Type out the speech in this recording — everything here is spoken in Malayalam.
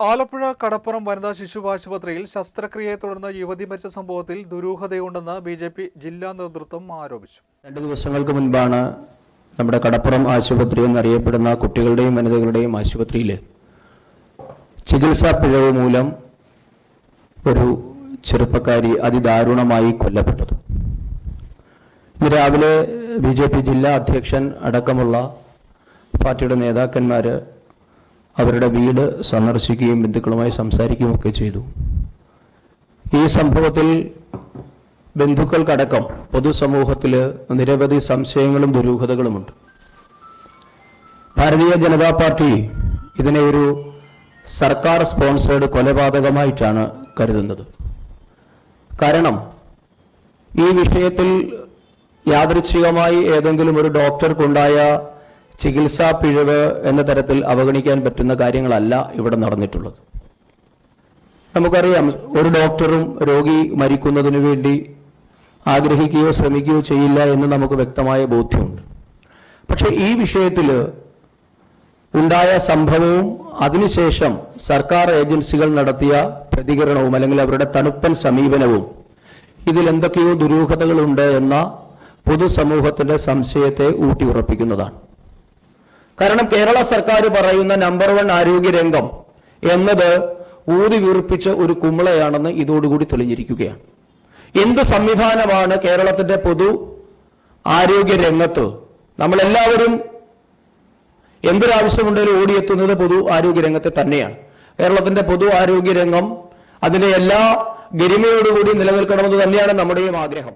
ആലപ്പുഴ കടപ്പുറം വനിതാ ശിശു ആശുപത്രിയിൽ ശസ്ത്രക്രിയയെ തുടർന്ന് യുവതി മരിച്ച സംഭവത്തിൽ ദുരൂഹതയുണ്ടെന്ന് ബി ജെ പി ജില്ലാ നേതൃത്വം ആരോപിച്ചു. രണ്ട് ദിവസങ്ങൾക്ക് മുൻപാണ് നമ്മുടെ കടപ്പുറം ആശുപത്രി എന്നറിയപ്പെടുന്ന കുട്ടികളുടെയും വനിതകളുടെയും ആശുപത്രിയിൽ ചികിത്സാ പിഴവ് മൂലം ഒരു ചെറുപ്പക്കാരി അതിദാരുണമായി കൊല്ലപ്പെട്ടത്. ഇന്ന് രാവിലെ ബി ജെ പി ജില്ലാ അധ്യക്ഷൻ അടക്കമുള്ള പാർട്ടിയുടെ നേതാക്കന്മാർ അവരുടെ വീട് സന്ദർശിക്കുകയും ബന്ധുക്കളുമായി സംസാരിക്കുകയും ഒക്കെ ചെയ്തു. ഈ സംഭവത്തിൽ ബന്ധുക്കൾക്കടക്കം പൊതുസമൂഹത്തിൽ നിരവധി സംശയങ്ങളും ദുരൂഹതകളുമുണ്ട്. ഭാരതീയ ജനതാ പാർട്ടി ഇതിനെ ഒരു സർക്കാർ സ്പോൺസേഡ് കൊലപാതകമായിട്ടാണ് കരുതുന്നത്. കാരണം ഈ വിഷയത്തിൽ യാദൃച്ഛികമായി ഏതെങ്കിലും ഒരു ഡോക്ടർക്കുണ്ടായ ചികിത്സാ പിഴവ് എന്ന തരത്തിൽ അവഗണിക്കാൻ പറ്റുന്ന കാര്യങ്ങളല്ല ഇവിടെ നടന്നിട്ടുള്ളത്. നമുക്കറിയാം ഒരു ഡോക്ടറും രോഗി മരിക്കുന്നതിന് വേണ്ടി ആഗ്രഹിക്കുകയോ ശ്രമിക്കുകയോ ചെയ്യില്ല എന്ന് നമുക്ക് വ്യക്തമായ ബോധ്യമുണ്ട്. പക്ഷേ ഈ വിഷയത്തിൽ ഉണ്ടായ സംഭവവും അതിനുശേഷം സർക്കാർ ഏജൻസികൾ നടത്തിയ പ്രതികരണവും അല്ലെങ്കിൽ അവരുടെ തണുപ്പൻ സമീപനവും ഇതിൽ എന്തൊക്കെയോ ദുരൂഹതകളുണ്ട് എന്ന പൊതുസമൂഹത്തിന്റെ സംശയത്തെ ഊട്ടിയുറപ്പിക്കുന്നതാണ്. കാരണം കേരള സർക്കാർ പറയുന്ന നമ്പർ വൺ ആരോഗ്യരംഗം എന്നത് ഊതി വീർപ്പിച്ച ഒരു കുമിളയാണെന്ന് ഇതോടുകൂടി തെളിഞ്ഞിരിക്കുകയാണ്. എന്ത് സംവിധാനമാണ് കേരളത്തിന്റെ പൊതു ആരോഗ്യ രംഗത്ത് നമ്മളെല്ലാവരും എന്തൊരാവശ്യമുണ്ടെങ്കിലും ഓടിയെത്തുന്നത് പൊതു ആരോഗ്യ രംഗത്തെ തന്നെയാണ്. കേരളത്തിന്റെ പൊതു ആരോഗ്യ രംഗം അതിന്റെ എല്ലാ ഗരിമയോടുകൂടി നിലനിൽക്കണമെന്ന് തന്നെയാണ് നമ്മുടെയും ആഗ്രഹം.